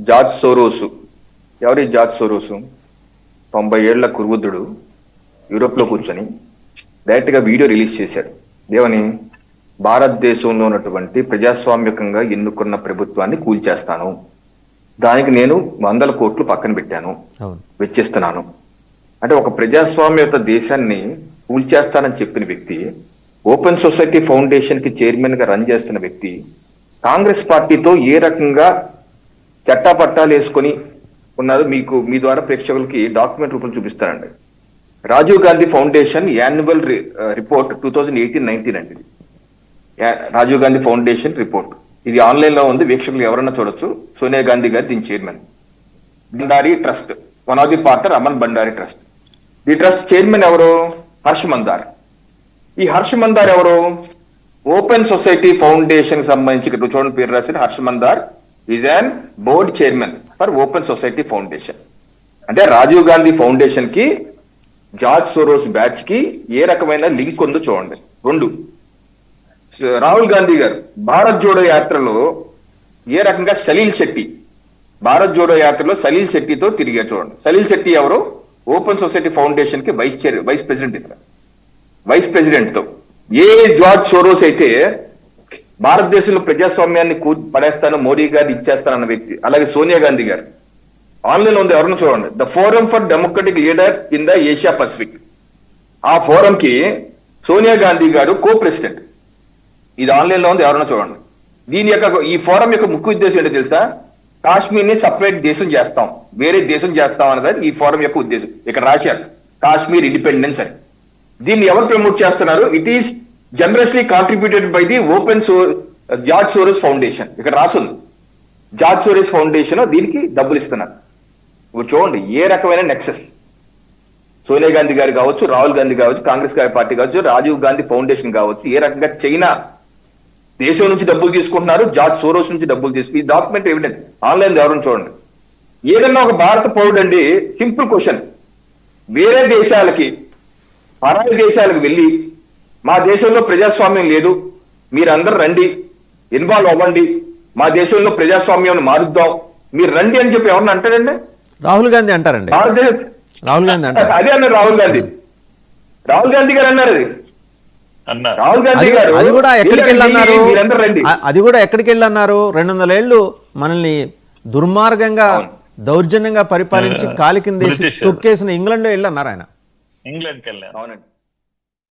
George సోరోసు. ఎవరి George సోరోసు? తొంభై ఏళ్ళ కురువృద్ధుడు యూరోప్లో కూర్చొని డైరెక్ట్గా వీడియో రిలీజ్ చేశాడు. ఏమని భారతదేశంలో ఉన్నటువంటి ప్రజాస్వామ్యకంగా ఎన్నుకున్న ప్రభుత్వాన్ని కూల్చేస్తాను. దానికి నేను వందల కోట్లు పక్కన పెట్టాను. వెచ్చిస్తున్నాను. అంటే ఒక ప్రజాస్వామ్యత దేశాన్ని కూల్చేస్తానని చెప్పిన వ్యక్తి ఓపెన్ సొసైటీ ఫౌండేషన్కి చైర్మన్గా రన్ చేస్తున్న వ్యక్తి కాంగ్రెస్ పార్టీతో ఏ రకంగా చట్టాపట్టాలు వేసుకొని ఉన్నారు. మీకు మీ ద్వారా ప్రేక్షకులకి డాక్యుమెంట్ రూపంలో చూపిస్తారండి Rajiv Gandhi Foundation annual report two thousand eighteen nineteen అండి ఇది. Rajiv Gandhi Foundation report. ఇది ఆన్లైన్లో ఉంది వీక్షకులు ఎవరన్నా చూడొచ్చు. సోనియా గాంధీ గారు దీని chairman. Bhandari trust one of the partner Aman Bhandari trust. ఈ ట్రస్ట్ చైర్మన్ ఎవరు? హర్ష్ మందార్. ఈ హర్ష్ మందార్ ఎవరు? ఓపెన్ సొసైటీ ఫౌండేషన్ సంబంధించి చూడండి పేరు రాసిన Harsh Mander. Is an board chairman for Open Society Foundation అంటే రాజీవ్ గాంధీ ఫౌండేషన్కి జార్జ్ సోరోస్ బ్యాచ్కి ఏ రకమైన లింక్ ఉందో చూడండి. రెండు. రాహుల్ గాంధీ గారు భారత్ జోడో యాత్రలో ఏ రకంగా సలీల్ శెట్టి భారత్ జోడో యాత్రలో సలీల్ శెట్టితో తిరిగారు చూడండి. సలీల్ శెట్టి ఎవరు? ఓపెన్ సొసైటీ ఫౌండేషన్కి వైస్ చైర్ వైస్ ప్రెసిడెంట్ ఇక్కడ. వైస్ ప్రెసిడెంట్తో. ఏ జార్జ్ సోరోస్ అయితే భారతదేశంలో ప్రజాస్వామ్యాన్ని కూ పడేస్తాను మోడీ గారిని ఇచ్చేస్తానన్న వ్యక్తి అలాగే సోనియా గాంధీ గారు. ఆన్లైన్ ఉంది ఎవరిని చూడండి. The forum for democratic leader in the Asia Pacific. ఆ ఫోరం కి సోనియా గాంధీ గారు కో ప్రెసిడెంట్ ఇది ఆన్లైన్లో ఉంది ఎవరైనా చూడండి. దీని యొక్క ఈ ఫోరం యొక్క ముఖ్య ఉద్దేశం ఏంటో తెలుసా? కాశ్మీర్ని సపరేట్ దేశం చేస్తాం. వేరే దేశం చేస్తాం అన్నది ఈ ఫోరం యొక్క ఉద్దేశం. ఇక్కడ రాశారు. కాశ్మీర్ ఇండిపెండెన్స్ అని. దీన్ని ఎవరు ప్రమోట్ చేస్తున్నారు? It is generously contributed by the Open so George Soros Foundation ఇక్కడ రాసుంది. జార్జ్ సోరస్ ఫౌండేషన్ దీనికి డబ్బులు ఇస్తున్నారు. ఇప్పుడు చూడండి ఏ రకమైన నెక్సెస్ సోనియా గాంధీ గారు కావచ్చు రాహుల్ గాంధీ కావచ్చు కాంగ్రెస్ గారి పార్టీ కావచ్చు రాజీవ్ గాంధీ ఫౌండేషన్ కావచ్చు ఏ రకంగా చైనా దేశం నుంచి డబ్బులు తీసుకుంటున్నారు జార్జ్ సోరోస్ నుంచి డబ్బులు తీసుకు ఈ డాక్యుమెంట్ ఎవిడెన్స్ ఆన్లైన్ ఎవరైనా చూడండి. ఏదన్నా ఒక భారత పౌరుడు అండి సింపుల్ క్వశ్చన్ వేరే దేశాలకి పరాయి దేశాలకు వెళ్ళి మా దేశంలో ప్రజాస్వామ్యం లేదు. మీరందరూ రండి. ఇన్వాల్వ్ అవ్వండి. మా దేశంలో ప్రజాస్వామ్యం మారుద్దాం. మీరు రండి అని చెప్పి ఎవరన్నా అంటారండి? రాహుల్ గాంధీ అంటారండి. రాహుల్ గాంధీ. అంటారు. అదే అన్నారు రాహుల్ గాంధీ. రాహుల్ గాంధీ గారు అన్నారు అది. రాహుల్ గాంధీ గారు. అది కూడా ఎక్కడికి వెళ్ళి "మీరండి, అన్నారు మీరందరూ రండి. అ- అది కూడా ఎక్కడికి వెళ్ళి అన్నారు? రెండు వందల ఏళ్ళు మనల్ని దుర్మార్గంగా. దౌర్జన్యంగా పరిపాలించి కాలి కింద బ్రిటిష్. తొక్కేసిన ఇంగ్లాండ్లో వెళ్ళి అన్నారు ఆయన. ఇంగ్లాండ్కి వెళ్ళారు. అవునండి.